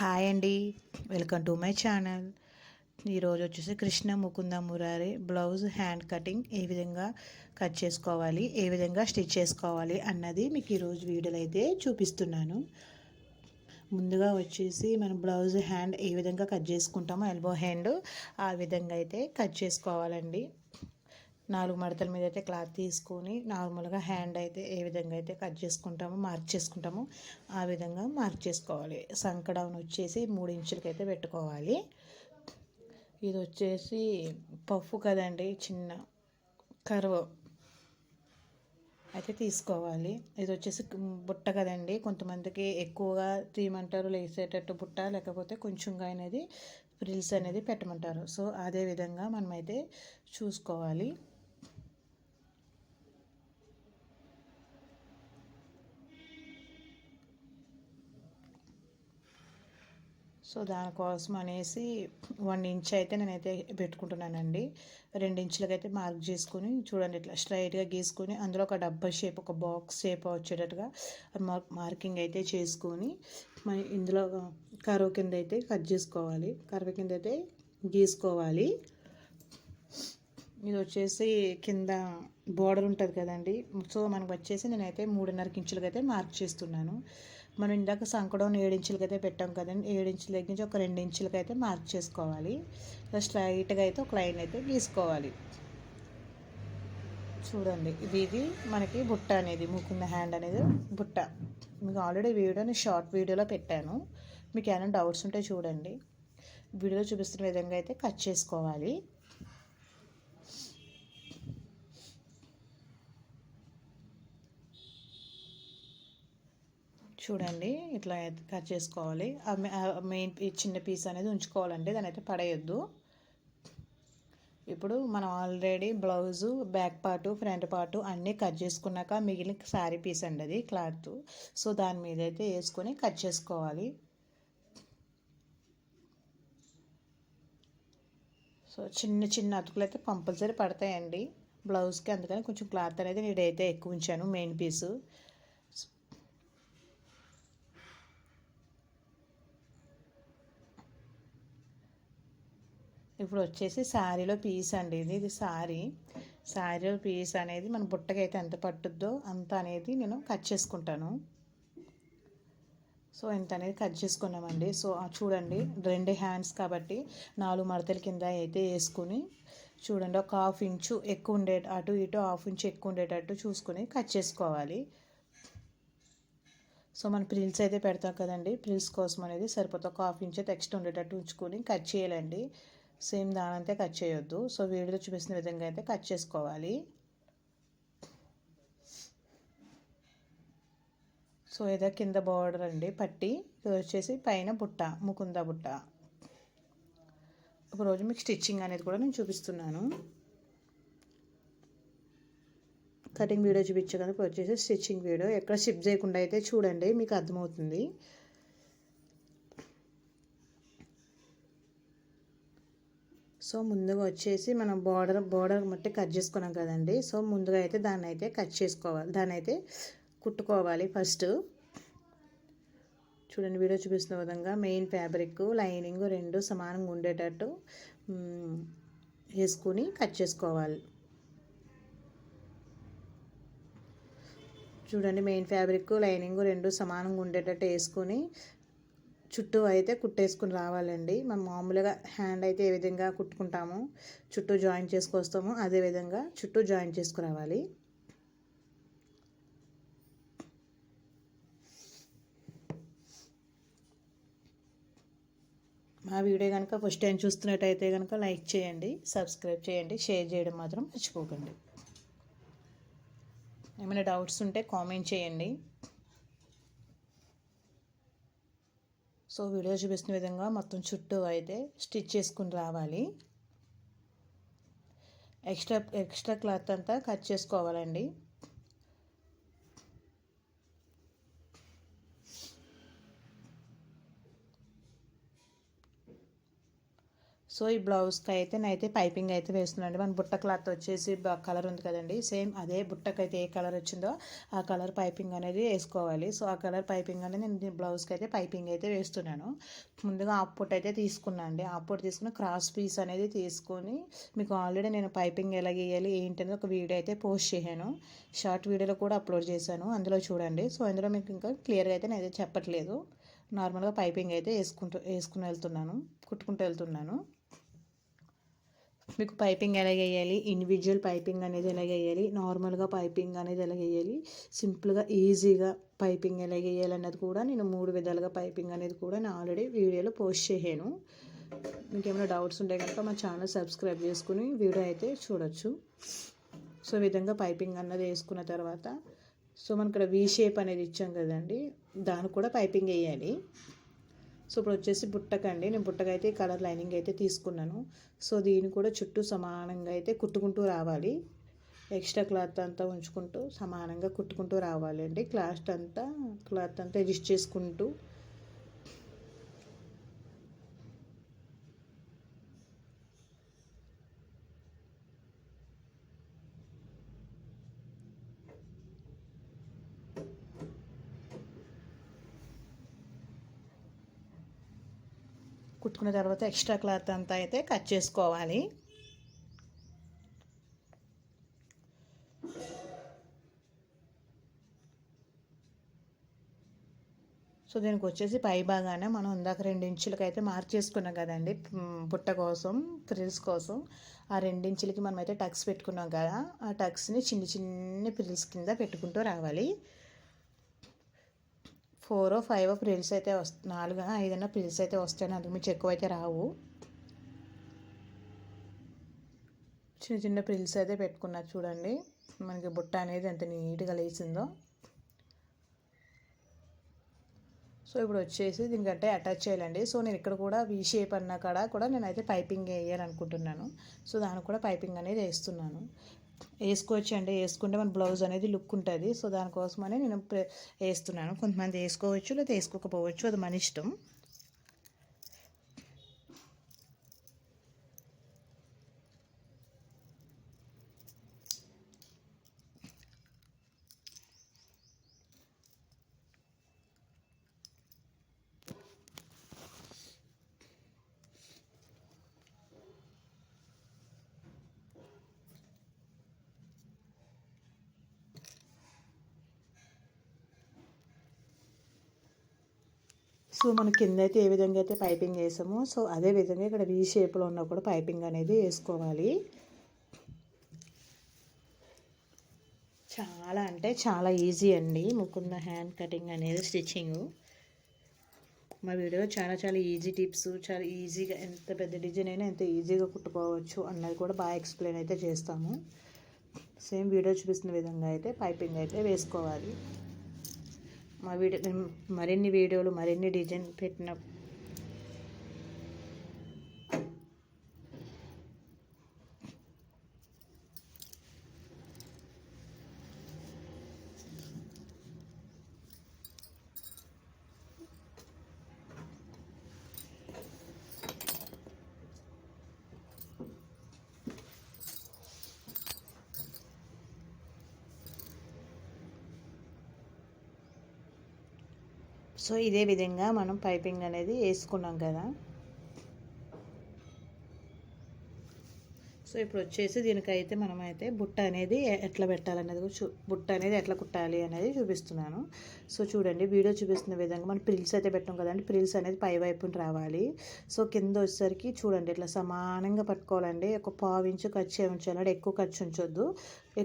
Hi అండి. Welcome to my channel ఈరోజు వచ్చేసి Krishna Mukunda Murari blouse hand cutting ఏ విధంగా కట్ చేసుకోవాలి ఏ విధంగా స్టిచ్ చేసుకోవాలి అన్నది మీకు ఈరోజు వీడియోలో అయితే చూపిస్తున్నాను. ముందుగా వచ్చేసి మనం బ్లౌజ్ హ్యాండ్ ఏ విధంగా కట్ చేసుకుంటామో ఎల్బో హ్యాండ్ ఆ విధంగా అయితే కట్ చేసుకోవాలండి. నాలుగు మడతల మీద అయితే క్లాత్ తీసుకొని నార్మల్గా హ్యాండ్ అయితే ఏ విధంగా అయితే కట్ చేసుకుంటామో మార్క్ చేసుకుంటామో ఆ విధంగా మార్క్ చేసుకోవాలి. సంకడౌన్ వచ్చేసి మూడు ఇంచులకి అయితే పెట్టుకోవాలి. ఇది వచ్చేసి పఫ్ కదండి చిన్న కర్వ్ అయితే తీసుకోవాలి. ఇది వచ్చేసి బుట్ట కదండి కొంతమందికి ఎక్కువగా తీయమంటారు లేసేటట్టు బుట్ట లేకపోతే కొంచెంగా అనేది ఫ్రిల్స్ అనేది పెట్టమంటారు. సో అదే విధంగా మనమైతే చూసుకోవాలి. సో దానికోసం అనేసి వన్ ఇంచ్ అయితే నేనైతే పెట్టుకుంటున్నానండి. రెండు ఇంచులకైతే మార్క్ చేసుకుని చూడండి ఇట్లా స్ట్రైట్గా గీసుకొని అందులో ఒక డబ్బా షేప్ ఒక బాక్స్ షేప్ వచ్చేటట్టుగా మార్కింగ్ అయితే చేసుకొని మన ఇందులో కరువు కింద అయితే కట్ చేసుకోవాలి. కరువు కింద అయితే గీసుకోవాలి. ఇది వచ్చేసి కింద బోర్డర్ ఉంటుంది కదండి. సో మనకు వచ్చేసి నేనైతే మూడున్నర ఇంచులకి అయితే మార్క్ చేస్తున్నాను. మనం ఇందాక సంకడం ఏడించులకి అయితే పెట్టాం కదండి. ఏడించుల దగ్గర నుంచి ఒక రెండు ఇంచులకి అయితే మార్క్ చేసుకోవాలి. స్ట్రైట్గా అయితే ఒక లైన్ అయితే గీసుకోవాలి. చూడండి ఇది ఇది మనకి బుట్ట అనేది మూకున్న హ్యాండ్ అనేది బుట్ట. మీకు ఆల్రెడీ వీడియోని షార్ట్ వీడియోలో పెట్టాను. మీకు ఏమైనా డౌట్స్ ఉంటే చూడండి. వీడియోలో చూపిస్తున్న విధంగా అయితే కట్ చేసుకోవాలి. చూడండి ఇట్లా కట్ చేసుకోవాలి. మెయిన్ చిన్న పీస్ అనేది ఉంచుకోవాలండి దాని అయితే పడేయొద్దు. ఇప్పుడు మనం already blouse back part front part అన్నీ కట్ చేసుకున్నాక మిగిలిన శారీ పీస్ అండి అది క్లాత్. సో దాని మీద అయితే వేసుకొని కట్ చేసుకోవాలి. సో చిన్న చిన్న అతుకులు అయితే కంపల్సరీ పడతాయండి. బ్లౌజ్కి అందుకని కొంచెం క్లాత్ అనేది నేడైతే ఎక్కువ ఉంచాను మెయిన్ పీసు. ఇప్పుడు వచ్చేసి శారీలో పీస్ అండి ఇది. ఇది శారీ. శారీలో పీస్ అనేది మన బుట్టకైతే ఎంత పట్టుద్దో అంత అనేది నేను కట్ చేసుకుంటాను. సో ఇంత అనేది కట్ చేసుకున్నామండి. సో చూడండి రెండు హ్యాండ్స్ కాబట్టి నాలుగు మడతల కింద అయితే వేసుకుని చూడండి ఒక హాఫ్ ఇంచు ఎక్కువ ఉండే అటు ఇటు హాఫ్ ఇంచు ఎక్కువ ఉండేటట్టు చూసుకొని కట్ చేసుకోవాలి. సో మనం ప్రిల్స్ అయితే పెడతాం కదండి. ప్రిల్స్ కోసం అనేది సరిపోతే ఒక హాఫ్ ఇంచ్ అయితే ఎక్స్ట్రా ఉండేటట్టు ఉంచుకొని కట్ చేయాలండి. సేమ్ దానంతే కట్ చేయొద్దు. సో వీడియోలో చూపిస్తున్న విధంగా అయితే కట్ చేసుకోవాలి. సో ఏదో కింద బార్డర్ అండి. పట్టి ఇది వచ్చేసి పైన బుట్ట ముకుంద బుట్ట. ఒక రోజు మీకు స్టిచ్చింగ్ అనేది కూడా నేను చూపిస్తున్నాను. కటింగ్ వీడియో చూపించగానే వచ్చేసి స్టిచ్చింగ్ వీడియో ఎక్కడ షిప్ చేయకుండా అయితే చూడండి మీకు అర్థమవుతుంది. సో ముందుగా వచ్చేసి మనం బార్డర్ బార్డర్ మట్టి కట్ చేసుకున్నాం కదండి. సో ముందుగా అయితే దాన్ని అయితే కట్ చేసుకోవాలి దాన్ని అయితే కుట్టుకోవాలి ఫస్ట్ చూడండి వీడియో చూపిస్తున్న విధంగా మెయిన్ ఫ్యాబ్రిక్ లైనింగ్ రెండు సమానంగా ఉండేటట్టు వేసుకుని కట్ చేసుకోవాలి. చూడండి మెయిన్ ఫ్యాబ్రిక్ లైనింగ్ రెండు సమానంగా ఉండేటట్టు వేసుకొని చుట్టూ అయితే కుట్టేసుకుని రావాలండి. మనం మామూలుగా హ్యాండ్ అయితే ఏ విధంగా కుట్టుకుంటామో చుట్టూ జాయిన్ చేసుకొస్తామో అదే విధంగా చుట్టూ జాయిన్ చేసుకురావాలి. మా వీడియో కనుక ఫస్ట్ టైం చూస్తున్నట్టయితే కనుక లైక్ చేయండి సబ్స్క్రైబ్ చేయండి షేర్ చేయడం మాత్రం మర్చిపోకండి. ఏమైనా డౌట్స్ ఉంటే కామెంట్ చేయండి. సో వీడియో చూపిస్తున్న విధంగా మొత్తం చుట్టూ అయితే స్టిచ్ చేసుకుని రావాలి. ఎక్స్ట్రా ఎక్స్ట్రా క్లాత్ అంతా కట్ చేసుకోవాలండి. సో ఈ బ్లౌజ్కి అయితే నేనైతే పైపింగ్ అయితే వేస్తున్నాను మన బుట్ట క్లాత్ వచ్చేసి కలర్ ఉంది కదండి. సేమ్ అదే బుట్టకైతే ఏ కలర్ వచ్చిందో ఆ కలర్ పైపింగ్ అనేది వేసుకోవాలి. సో ఆ కలర్ పైపింగ్ అనేది నేను బ్లౌజ్కి అయితే పైపింగ్ అయితే వేస్తున్నాను. ముందుగా ఆఫ్ అయితే తీసుకున్నాను అండి. ఆఫ్ తీసుకుని క్రాస్ పీస్ అనేది తీసుకొని మీకు ఆల్రెడీ నేను పైపింగ్ ఎలా గీయాలి ఏంటనేది ఒక వీడియో అయితే పోస్ట్ చేశాను. షార్ట్ వీడియోలో కూడా అప్లోడ్ చేశాను. అందులో చూడండి. సో అందులో మీకు ఇంకా క్లియర్గా అయితే నేను చెప్పట్లేదు. నార్మల్గా పైపింగ్ అయితే వేసుకుంటూ వేసుకుని వెళ్తున్నాను. కుట్టుకుంటూ వెళ్తున్నాను. మీకు పైపింగ్ ఎలా వేయాలి ఇండివిజువల్ పైపింగ్ అనేది ఎలా వేయాలి నార్మల్గా పైపింగ్ అనేది ఎలా వేయాలి సింపుల్గా ఈజీగా పైపింగ్ ఎలా వేయాలి అన్నది కూడా నేను మూడు విధాలుగా పైపింగ్ అనేది కూడా నేను ఆల్రెడీ వీడియోలో పోస్ట్ చేశాను. మీకు ఏమైనా డౌట్స్ ఉంటే కనుక మా ఛానల్ సబ్స్క్రైబ్ చేసుకుని వీడియో అయితే చూడొచ్చు. సో ఈ విధంగా పైపింగ్ అన్నది వేసుకున్న తర్వాత సో మనకి ఇక్కడ వీ షేప్ అనేది ఇచ్చాం కదండి దానికి కూడా పైపింగ్ వేయాలి. సో ఇప్పుడు వచ్చేసి బుట్టకండి. నేను బుట్టకైతే కలర్ లైనింగ్ అయితే తీసుకున్నాను. సో దీన్ని కూడా చుట్టూ సమానంగా అయితే కుట్టుకుంటూ రావాలి. ఎక్స్ట్రా క్లాత్ అంతా ఉంచుకుంటూ సమానంగా కుట్టుకుంటూ రావాలి అండి క్లాత్ అంతా క్లాత్ అంతా అడ్జస్ట్ చేసుకుంటూ. కుట్టుకున్న తర్వాత ఎక్స్ట్రా క్లాత్ అంతా అయితే కట్ చేసుకోవాలి. సో దీనికి వచ్చేసి పై భాగానే మనం ఇందాక రెండు ఇంచులకి అయితే మార్క్ చేసుకున్నాం కదండి బుట్ట కోసం ఫ్రిల్స్ కోసం. ఆ రెండించులకి మనం అయితే టక్స్ పెట్టుకున్నాం కదా. ఆ టక్స్ని చిన్న చిన్న ఫ్రిల్స్ కింద పెట్టుకుంటూ రావాలి. ఫోర్ ఫైవ్ ప్రిల్స్ అయితే వస్త నాలుగు ఐదైనా ప్రిల్స్ అయితే వస్తాయి. అందుకు మీకు ఎక్కువ అయితే రావు. చిన్న చిన్న ప్రిల్స్ అయితే పెట్టుకున్నారు చూడండి. మనకి బుట్ట అనేది ఎంత నీట్గా లేచిందో. సో ఇప్పుడు వచ్చేసి దీనికంటే అటాచ్ చేయాలండి. సో నేను ఇక్కడ కూడా వీ షేప్ అన్న కాడ కూడా నేనైతే పైపింగ్ వేయాలనుకుంటున్నాను. సో దానికి కూడా పైపింగ్ అనేది వేస్తున్నాను. వేసుకోవచ్చు అండి వేసుకుంటే మన బ్లౌజ్ అనేది లుక్ ఉంటుంది. సో దానికోసమనే నేను వేస్తున్నాను. కొంతమంది వేసుకోవచ్చు లేదా వేసుకోకపోవచ్చు. అది మన ఇష్టం. సో మనం కింద అయితే ఏ విధంగా అయితే పైపింగ్ వేసామో సో అదే విధంగా ఇక్కడ వీ షేప్లో ఉన్న కూడా పైపింగ్ అనేది వేసుకోవాలి. చాలా అంటే చాలా ఈజీ అండి. ముకుంద హ్యాండ్ కటింగ్ అనేది స్టిచ్చింగ్ మా వీడియో చాలా చాలా ఈజీ టిప్స్ చాలా ఈజీగా ఎంత పెద్ద డిజైన్ అయినా ఎంత ఈజీగా కుట్టుకోవచ్చు అన్నది కూడా బాగా ఎక్స్ప్లెయిన్ అయితే చేస్తాము. సేమ్ వీడియో చూపిస్తున్న విధంగా అయితే పైపింగ్ అయితే వేసుకోవాలి. మా వీడియో మరిన్ని వీడియోలు మరిన్ని డిజైన్ పెట్టిన సో ఇదే విధంగా మనం పైపింగ్ అనేది వేసుకున్నాం కదా. సో ఇప్పుడు వచ్చేసి దీనికైతే మనమైతే బుట్ట అనేది ఎట్లా పెట్టాలనేది చూ బుట్ట అనేది ఎట్లా కుట్టాలి అనేది చూపిస్తున్నాను. సో చూడండి వీడియో చూపిస్తున్న విధంగా మనం ప్రిల్స్ అయితే పెట్టాం కదండి ప్రిల్స్ అనేది పై వైపున రావాలి. సో కింద వచ్చేసరికి చూడండి ఇట్లా సమానంగా పట్టుకోవాలండి. ఒక పావు ఇంచు ఖర్చు ఉంచాలంటే ఎక్కువ ఖర్చు ఉంచొద్దు.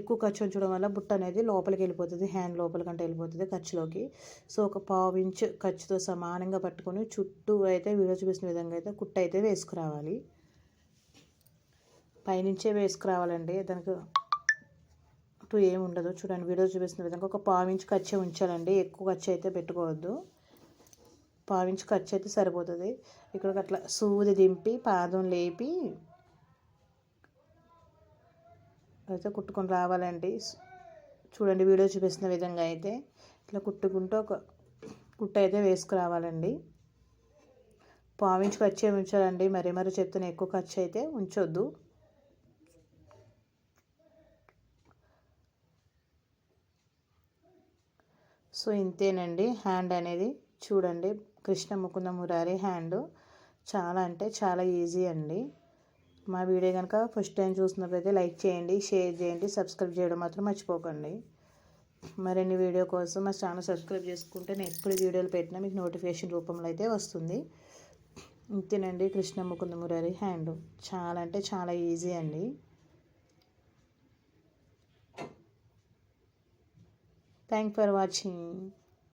ఎక్కువ ఖర్చు ఉంచడం వల్ల బుట్ట అనేది లోపలికి వెళ్ళిపోతుంది హ్యాండ్ లోపలికంటే వెళ్ళిపోతుంది ఖర్చులోకి. సో ఒక పావు ఇంచు ఖర్చుతో సమానంగా పట్టుకొని చుట్టూ అయితే వీడియో చూపిస్తున్న విధంగా అయితే కుట్ట అయితే వేసుకురావాలి. పైనుంచే వేసుకురావాలండి. దానికి అటు ఏమి ఉండదు. చూడండి వీడియో చూపిస్తున్న విధంగా ఒక పావించి ఖర్చు ఉంచాలండి. ఎక్కువ ఖర్చు అయితే పెట్టుకోవద్దు. పావించి ఖర్చు అయితే సరిపోతుంది. ఇక్కడ అట్లా సూది దింపి పాదం లేపి అయితే కుట్టుకొని రావాలండి. చూడండి వీడియో చూపిస్తున్న విధంగా అయితే ఇట్లా కుట్టుకుంటూ ఒక కుట్ట అయితే వేసుకురావాలండి. పావించి ఖర్చే ఉంచాలండి మరీ మరీ చెప్తున్న ఎక్కువ ఖర్చు అయితే ఉంచొద్దు. సో ఇంతేనండి హ్యాండ్ అనేది. చూడండి కృష్ణ ముకుంద మురారి హ్యాండ్. చాలా అంటే చాలా ఈజీ అండి. మా వీడియో కనుక ఫస్ట్ టైం చూసినట్లయితే లైక్ చేయండి షేర్ చేయండి సబ్స్క్రైబ్ చేయడం మాత్రం మర్చిపోకండి. మరిన్ని వీడియో కోసం మా ఛానల్ సబ్స్క్రైబ్ చేసుకుంటే నేను ఎప్పుడు వీడియోలు పెట్టినా మీకు నోటిఫికేషన్ రూపంలో అయితే వస్తుంది. ఇంతేనండి కృష్ణ ముకుంద మురారి హ్యాండ్. చాలా అంటే చాలా ఈజీ అండి. Thank for watching